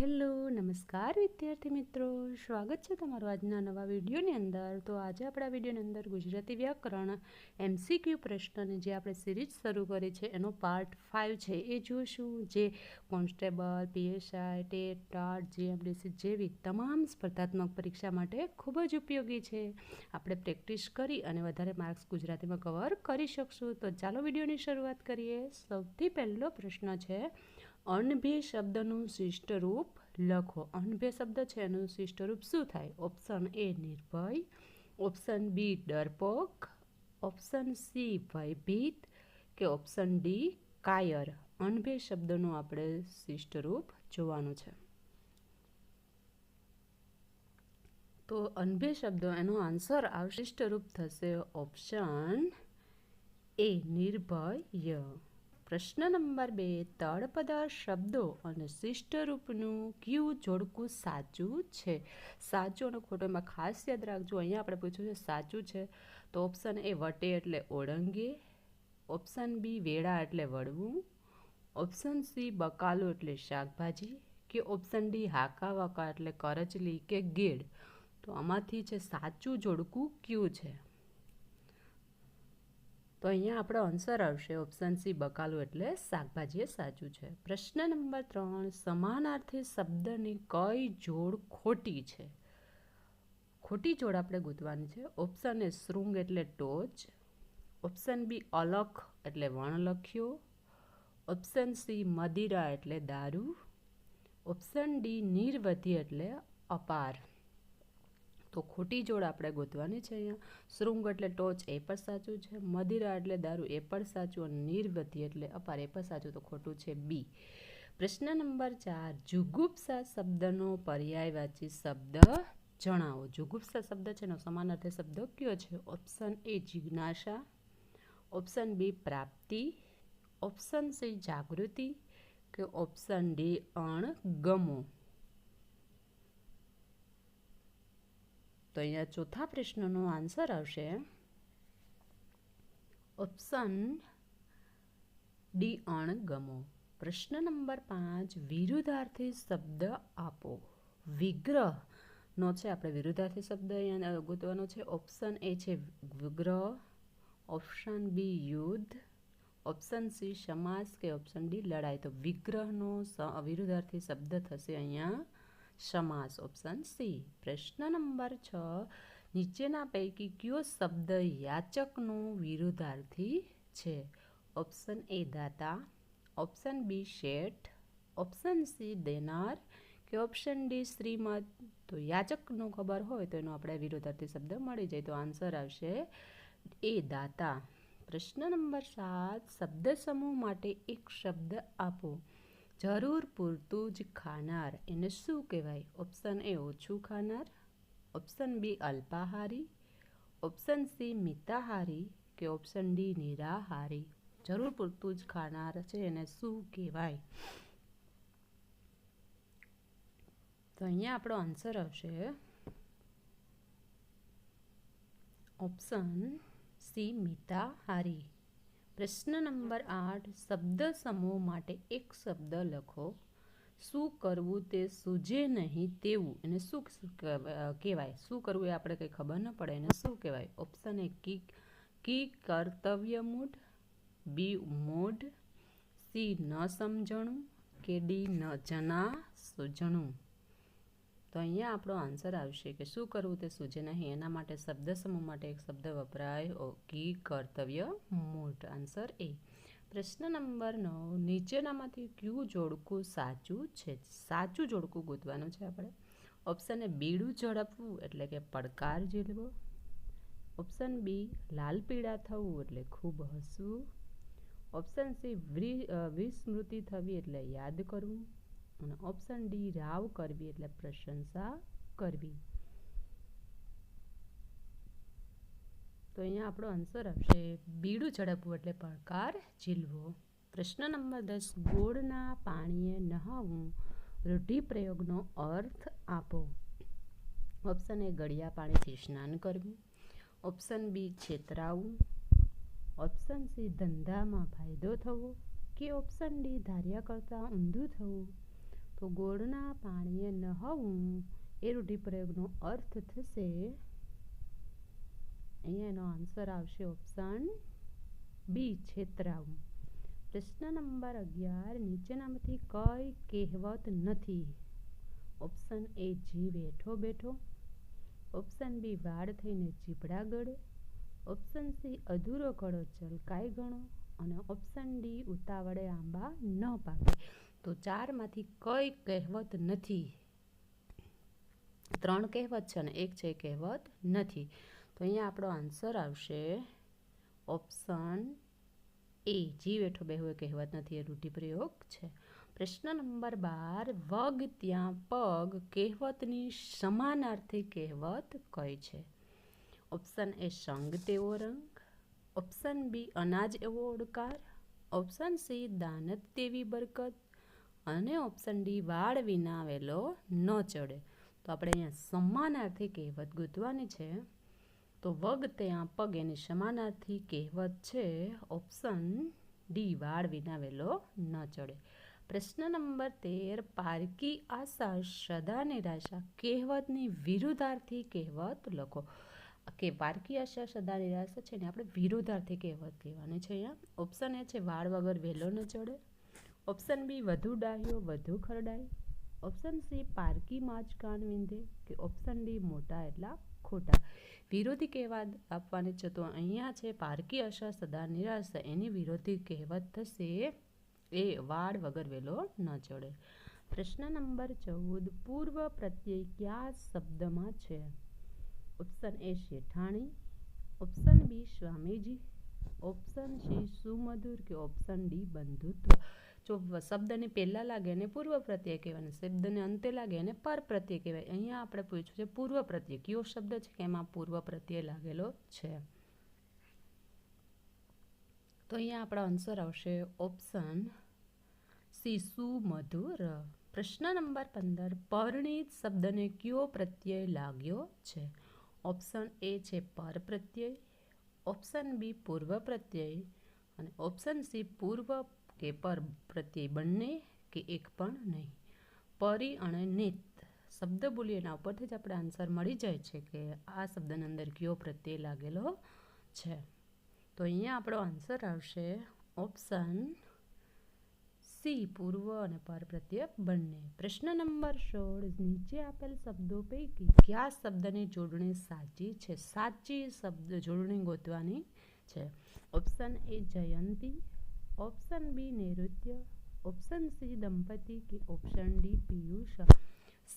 Hello, નમસ્કાર વિદ્યાર્થી મિત્રો. સ્વાગત છે તમારું આજના નવા વિડીયોની અંદર. તો આજે આપણા વિડીયોની અંદર ગુજરાતી વ્યાકરણ એમસીક્યુ પ્રશ્નની જે આપણે સિરીઝ શરૂ કરી છે, એનો પાર્ટ ફાઇવ છે, એ જોઈશું. જે constable, PSI, TET, TAT, GMDC જેવી તમામ સ્પર્ધાત્મક પરીક્ષા માટે ખૂબ જ ઉપયોગી છે. આપણે પ્રેક્ટિસ કરી અને વધારે માર્ક્સ ગુજરાતીમાં કવર કરી શકશું. તો ચાલો વિડીયોની શરૂઆત કરીએ. સૌથી પહેલો પ્રશ્ન છે અનભે શબ્દનું શિષ્ટ રૂપ લખો. અણભે શબ્દ છે એનું શિષ્ટ રૂપ શું થાય? ઓપ્શન એ નિર્ભય. ઓપ્શન બી ડરપોક. ઓપ્શન સી ભયભીત. કે ઓપ્શન ડી કાયર. અણભે શબ્દનું આપણે શિષ્ટ રૂપ જોવાનું છે. તો અનભે શબ્દ, એનો આન્સર આવશિષ્ટ રૂપ થશે ઓપ્શન એ નિર્ભય. પ્રશ્ન નંબર બે તળપદા શબ્દો અને શિષ્ટ રૂપનું કયું જોડકું સાચું છે? સાચું અને ખોટું એમાં ખાસ યાદ રાખજો. અહીંયા આપણે પૂછ્યું છે, સાચું છે? તો ઓપ્શન એ વટે એટલે ઓળંગે ઓપ્શન બી વેળા એટલે વળવું ઓપ્શન સી બકાલો એટલે શાકભાજી, કે ઓપ્શન ડી હાકા વાકા એટલે કરચલી કે ગેડ તો આમાંથી છે, સાચું જોડકું ક્યું છે? તો અહીંયા આપણો આન્સર આવશે ઓપ્શન સી બકાલું એટલે શાકભાજી એ સાચું છે. પ્રશ્ન નંબર ત્રણ, સમાનાર્થી શબ્દની કઈ જોડ ખોટી છે? ખોટી જોડ આપણે ગોતવાની છે. ઓપ્શન એ શૃંગ એટલે ટોચ ઓપ્શન બી અલખ એટલે વણલખ્યો ઓપ્શન સી મદિરા એટલે દારૂ ઓપ્શન ડી નિર્વધિ એટલે અપાર. તો ખોટી જોડ આપણે ગોતવાની છે અહીંયા. શૃંગ એટલે ટોચ, એ પણ સાચું છે. મદિરા એટલે દારૂ, એ પણ સાચું. અને નિર્વતિ એટલે અપાર, એ પણ સાચું. તો ખોટું છે બી. પ્રશ્ન નંબર ચાર, જુગુપ્સા શબ્દનો પર્યાયવાચી શબ્દ જણાવો. જુગુપ્સા શબ્દ છે એનો સમાનાર્થી શબ્દ કયો છે? ઓપ્શન એ, જિજ્ઞાસા. ઓપ્શન બી, પ્રાપ્તિ. ઓપ્શન સી, જાગૃતિ. કે ઓપ્શન ડી, અણગમો. તો અહીંયા ચોથા પ્રશ્નનો આન્સર આવશે. ઓપ્શન ડી અણગમો. પ્રશ્ન નંબર પાંચ, વિરુદ્ધાર્થી શબ્દ આપો. વિગ્રહનો છે, આપણે વિરુદ્ધાર્થી શબ્દ અહીંયા ગોતવાનો છે. ઓપ્શન એ છે, વિગ્રહ. ઓપ્શન બી યુદ્ધ. ઓપ્શન સી સમાસ કે ઓપ્શન ડી લડાઈ. તો વિગ્રહનો વિરુદ્ધાર્થી શબ્દ થશે અહીંયા. સમાસ. ઓપ્શન સી પ્રશ્ન નંબર છ. નીચેના પૈકી કયો શબ્દ યાચકનો વિરુદ્ધાર્થી છે? ઓપ્શન એ દાતા. ઓપ્શન બી શેઠ. ઓપ્શન સી દેનાર. કે ઓપ્શન ડી શ્રીમદ. તો યાચકનો ખબર હોય તો એનો આપણે વિરોધાર્થી શબ્દ મળી જાય તો આન્સર આવશે એ દાતા. પ્રશ્ન નંબર સાત. શબ્દ સમૂહ માટે એક શબ્દ આપો. જરૂર પૂરતું જ ખાનાર. એને શું કહેવાય? ઓપ્શન એ ઓછું ખાનાર. ઓપ્શન બી અલ્પાહારી. ઓપ્શન સી મિતાહારી કે ઓપ્શન ડી નિરાહારી. જરૂર પૂરતું જ ખાનાર છે એને શું કહેવાય? તો અહીંયા આપણો આન્સર આવશે. ઓપ્શન સી મિતાહારી. પ્રશ્ન નંબર આઠ, શબ્દ સમૂહ માટે એક શબ્દ લખો. શું કરવું તે સૂજે નહીં તેવું. એને શું કહેવાય? શું કરવું એ આપણે કંઈ ખબર ન પડે. એને શું કહેવાય? ઓપ્શન એ કી કી કર્તવ્ય મૂડ બી મૂડ સી ન સમજણું. કે ડી ન જના સૂજણું. તો અહીંયા આપણો આન્સર આવશે કે શું કરવું તે સૂજે નહીં. એના માટે શબ્દ સમૂહ માટે એક શબ્દ વપરાય. કી કર્તવ્ય મૂઢ આન્સર એ પ્રશ્ન નંબર નવ. નીચેનામાંથી ક્યુ જોડકું સાચું છે? સાચું જોડકું ગોતવાનું છે આપણે. ઓપ્શન એ બીડું ઝડપવું એટલે કે પડકાર ઝીલવો. ઓપ્શન બી લાલ પીળા થવું એટલે ખૂબ હસવું. ઓપ્શન સી વિસ્મૃતિ થવી એટલે યાદ કરવું. અને ઓપ્શન ડી રાવ કરવી એટલે પ્રશંસા કરવી. તો અહીંયા આપણો આન્સર આવશે, બીડું ઝડપવું એટલે પડકાર ઝીલવો. પ્રશ્ન નંબર દસ, ગોળના પાણીએ નહાવું રૂઢિપ્રયોગનો અર્થ આપો. ઓપ્શન એ ગળિયા પાણીથી સ્નાન કરવું. ઓપ્શન બી છેતરાવું. ઓપ્શન સી ધંધામાં ફાયદો થવો. કે ઓપ્શન ડી ધાર્યા કરતાં ઊંધું થવું. તો ગોળના પાણીએ નહાવું એ રૂઢિપ્રયોગનો અર્થ થશે. અહીંયા એનો આન્સર આવશે ઓપ્શન બી છેતરાવું. પ્રશ્ન નંબર અગિયાર, નીચેનામાંથી કઈ કહેવત નથી. ઓપ્શન એ જીવ બેઠો બેઠો. ઓપ્શન બી વાડ થઈને ચીપડા ગળે. ઓપ્શન સી અધૂરો કળો ચલકાઈ ગણો. અને ઓપ્શન ડી ઉતાવળે આંબા ન પાકે. તો ચારમાંથી કઈ કહેવત નથી. ત્રણ કહેવત છે અને એક છે કહેવત નથી. તો અહીંયા આપણો આન્સર આવશે ઓપ્શન એ. જીવ હેઠો બેહું એ કહેવત નથી, એ રૂઢિપ્રયોગ છે. પ્રશ્ન નંબર બાર, વગ ત્યાં પગ કહેવતની સમાનાર્થી કહેવત કઈ છે? ઓપ્શન એ સંગ તેવો રંગ, ઓપ્શન બી અનાજ એવો ઓડકાર, ઓપ્શન સી દાનત તેવી બરકત અને ઓપ્શન ડી વાળ વિના વેલો ન ચડે. તો આપણે અહીંયા સમાનાર્થી કહેવત ગોતવાની છે. તો વગ ત્યાં પગ એની સમાનાર્થી કહેવત છે. ઓપ્શન ડી વાળ વિના વેલો ન ચડે. પ્રશ્ન નંબર તેર, પારકી આશા સદા નિરાશા કહેવતની વિરુદ્ધાર્થી કહેવત લખો. કે પારકી આશા સદા નિરાશા છે ને, આપણે વિરુદ્ધાર્થી કહેવત કહેવાની છે અહીંયા. ઓપ્શન એ છે, વાળ વગર વહેલો ન ચડે. ઓપ્શન બી વધુ ડાહ્યો વધુ ખરડાય ઓપ્શન સી પારકી માચકાન વિંધે કે ઓપ્શન ડી મોટા એટલા ખોટા. વિરોધી કહેવત આપવાની છે તો અહીંયા છે, પારકી અસર સદા નિરાશ. એની વિરોધી કહેવત થશે, એ વાળ વગર વેલો ન ચડે. પ્રશ્ન નંબર ચૌદ, પૂર્વ પ્રત્યય કયા શબ્દમાં છે? ઓપ્શન એ શેઠાણી. ઓપ્શન બી સ્વામીજી. ઓપ્શન સી સુમધુર કે ઓપ્શન ડી બંધુત્વ. જો શબ્દને પહેલાં લાગે એને પૂર્વ પ્રત્યય કહેવાય શબ્દને અંતે લાગે એને પર પ્રત્યય કહેવાય. અહીંયા આપણે પૂછ્યું છે પૂર્વ પ્રત્યય. કયો શબ્દ છે કે એમાં પૂર્વ પ્રત્યય લાગેલો છે? તો અહીંયા આપણો આન્સર આવશે ઓપ્શન શિશુ મધુર પ્રશ્ન નંબર પંદર. પરણિત શબ્દને કયો પ્રત્યય લાગ્યો છે? ઓપ્શન એ છે પર પ્રત્યય ઓપ્શન બી પૂર્વ પ્રત્યય અને ઓપ્શન સી પૂર્વ કે પર પ્રત્યે બંને કે એક પણ નહીં. પરી અને નિત. શબ્દ બોલીએ એના ઉપરથી જ આપણે આન્સર મળી જાય છે કે આ શબ્દની અંદર કયો પ્રત્યય લાગેલો છે. તો અહીંયા આપણો આન્સર આવશે ઓપ્શન સી, પૂર્વ અને પર પ્રત્યય બંને. પ્રશ્ન નંબર સોળ, નીચે આપેલ શબ્દો પૈકી કયા શબ્દની જોડણી સાચી છે? સાચી શબ્દ જોડણી ગોતવાની છે. ઓપ્શન એ જયંતી ઓપ્શન બી નૈઋત્ય ઓપ્શન સી દંપતી કે ઓપ્શન ડી પિયુષ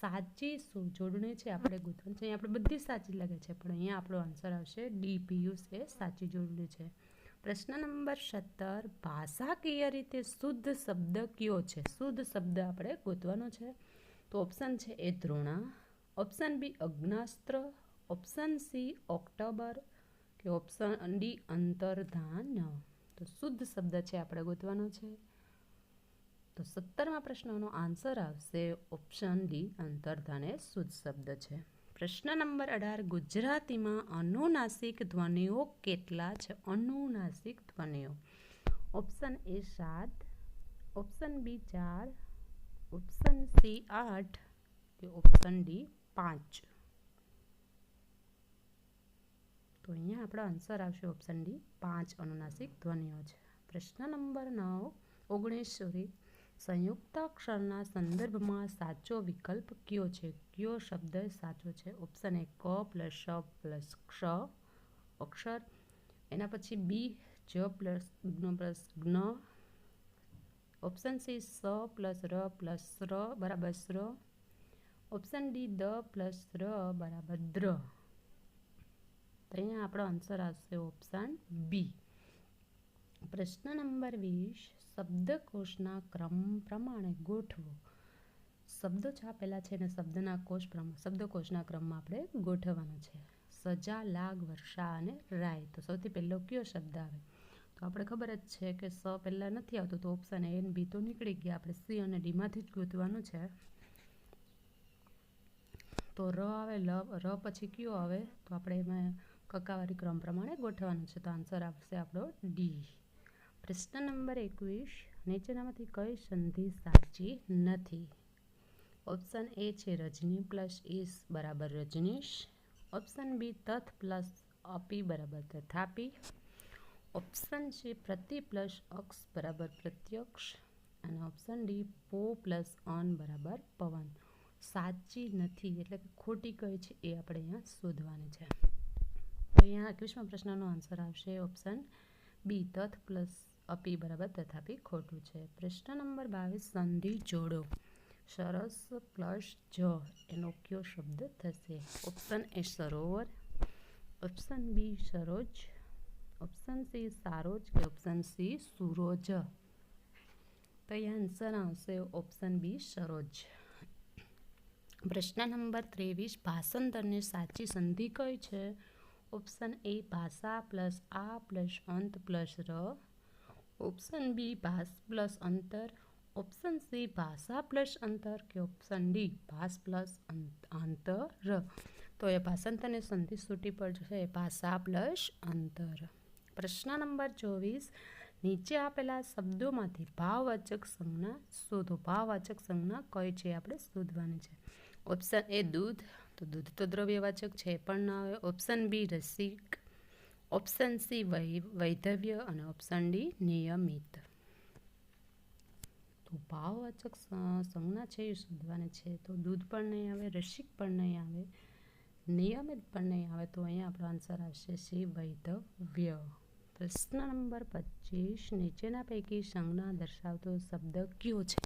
સાચી જોડણી છે આપણે ગોતવાની છે. અહીંયા આપણે બધી સાચી લાગે છે, પણ અહીંયા આપણો આન્સર આવશે ડી પિયુષ એ સાચી જોડણી છે. પ્રશ્ન નંબર સત્તર ભાષાકીય રીતે શુદ્ધ શબ્દ કયો છે? શુદ્ધ શબ્દ આપણે ગોતવાનો છે. તો ઓપ્શન છે એ દ્રોણા. Option B અગ્નાસ્ત્ર. Option C October. કે ઓપ્શન ડી અંતર્ધાન. તો શુદ્ધ શબ્દ છે આપણે ગોતવાનો છે. તો સત્તરમાં પ્રશ્નનો આન્સર આવશે ઓપ્શન ડી, અંતર્ધાન શુદ્ધ શબ્દ છે. પ્રશ્ન નંબર અઢાર, ગુજરાતીમાં અનુનાસિક ધ્વનિઓ કેટલા છે? અનુનાસિક ધ્વનિઓ. ઓપ્શન એ સાત, ઓપ્શન બી ચાર, ઓપ્શન સી આઠ, કે ઓપ્શન ડી પાંચ. તો અહીંયા આપણો આન્સર આવશે ઓપ્શન ડી પાંચ અનુનાસિક ધ્વનિઓ છે. પ્રશ્ન નંબર નવ ઓગણીસ સોરી સંયુક્તાક્ષરના સંદર્ભમાં સાચો વિકલ્પ કયો છે? કયો શબ્દ સાચો છે? ઓપ્શન એ ક પ્લસ શ પ્લસ ક્ષ, અક્ષર. એના પછી બી જ પ્લસ જ્ઞ પ્લસ જ્ઞ ઓપ્શન સી સ પ્લસ ર પ્લસ ર બરાબર સ્ર ઓપ્શન ડી દ પ્લસ ર બરાબર દ્ર તો અહીંયા આપણો આન્સર આવશે ઓપ્શન બી પ્રશ્ન નંબર વીસ, શબ્દકોશના ક્રમ પ્રમાણે ગોઠવો. શબ્દો છાપેલા છે અને શબ્દના કોષ પ્રમાણે શબ્દકોશના ક્રમમાં આપણે ગોઠવવાનો છે. સજા, લાગ, વર્ષા અને રાય. તો સૌથી પહેલો કયો શબ્દ આવે? તો આપણે ખબર જ છે કે સ પહેલાં નથી આવતું, તો ઓપ્શન એ બી તો નીકળી ગયા. આપણે સી અને ડીમાંથી જ ગોતવાનું છે. તો ર આવે, લ, ર પછી કયો આવે? તો આપણે એમાં કકાવારી ક્રમ પ્રમાણે ગોઠવવાનું છે. તો આન્સર આવશે આપણો ડી પ્રશ્ન નંબર એકવીસ. નીચેનામાંથી કઈ સંધિ સાચી નથી? ઓપ્શન એ છે રજની પ્લસ ઈસ બરાબર રજનીશ. ઓપ્શન બી તથ પ્લસ અપી બરાબર તથાપી. ઓપ્શન છે પ્રતિ પ્લસ અક્ષ બરાબર પ્રત્યક્ષ. અને ઓપ્શન ડી પો પ્લસ અન બરાબર પવન. સાચી નથી એટલે કે ખોટી કઈ છે એ આપણે અહીંયા શોધવાની છે. તો અહીંયા એકવીસમાં પ્રશ્નનો આન્સર આવશે ઓપ્શન બી તથ પ્લસ અપી બરાબર, તથાપી ખોટું છે. પ્રશ્ન નંબર બાવીસ, સંધિ જોડો. સરસ પ્લસ જ એનો કયો શબ્દ થશે? ઓપ્શન એ સરોવર. ઓપ્શન બી સરોજ. ઓપ્શન સી સારોજ કે ઓપ્શન સી સુરોજ. તો અહીંયા આન્સર આવશે ઓપ્શન બી સરોજ. પ્રશ્ન નંબર ત્રેવીસ ભાષાંતરની સાચી સંધિ કઈ છે? ઓપ્શન એ ભાષા પ્લસ આ પ્લસ અંત પ્લસ ર. ઓપ્શન બી ભાસ પ્લસ અંતર. ઓપ્શન સી ભાષા પ્લસ અંતર કે ઓપ્શન ડી ભાસ પ્લસ અંતર તો એ ભાષાંતરની સંધિ સૂટી પર છે ભાષા પ્લસ અંતર. પ્રશ્ન નંબર ચોવીસ. નીચે આપેલા શબ્દોમાંથી ભાવવાચક સંજ્ઞા શોધો. ભાવવાચક સંજ્ઞા કઈ છે? આપણે શોધવાની છે. ઓપ્શન એ દૂધ. તો દૂધ તો દ્રવ્યવાચક છે પણ ના આવે. ઓપ્શન બી રસિક ઓપ્શન સી વૈધવ્ય અને ઓપ્શન ડી નિયમિત. તો ભાવવાચક સંજ્ઞા છે એ શોધવાની છે. તો દૂધ પણ નહીં આવે રસિક પણ નહીં આવે, નિયમિત પણ નહીં આવે. તો અહીંયા આપણો આન્સર આવશે સી વૈધવ્ય. પ્રશ્ન નંબર પચીસ, નીચેના પૈકી સંજ્ઞા દર્શાવતો શબ્દ કયો છે?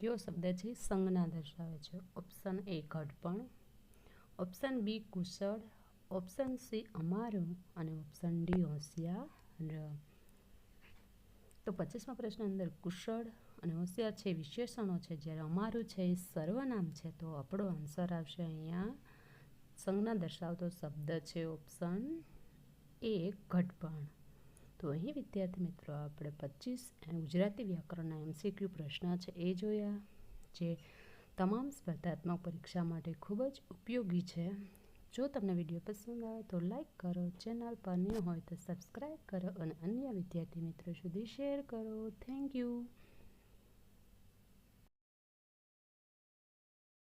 કયો શબ્દ છે? સંજ્ઞા દર્શાવે છે. ઓપ્શન એ ઘડપણ. ઓપ્શન બી કુશળ ઓપ્શન સી અમારું અને ઓપ્શન ડી હોશિયાર તો પચીસમા પ્રશ્ન અંદર કુશળ અને હોશિયાર છે વિશેષણો છે. જ્યારે અમારું છે એ સર્વનામ છે, તો આપણો આન્સર આવશે અહીંયા. સંજ્ઞા દર્શાવતો શબ્દ છે ઓપ્શન એ ઘટપણ તો અહીં વિદ્યાર્થી મિત્રો, આપણે પચીસ ગુજરાતી વ્યાકરણના એમસીક્યુ પ્રશ્ન છે એ જોયા. જે તમામ સ્પર્ધાત્મક પરીક્ષા માટે ખૂબ જ ઉપયોગી છે. જો તમને વીડિયો પસંદ આવે તો લાઈક કરો, ચેનલ પર ન હોય તો સબસ્ક્રાઈબ કરો અને અન્ય વિદ્યાર્થી મિત્રો સુધી શેર કરો. Thank you.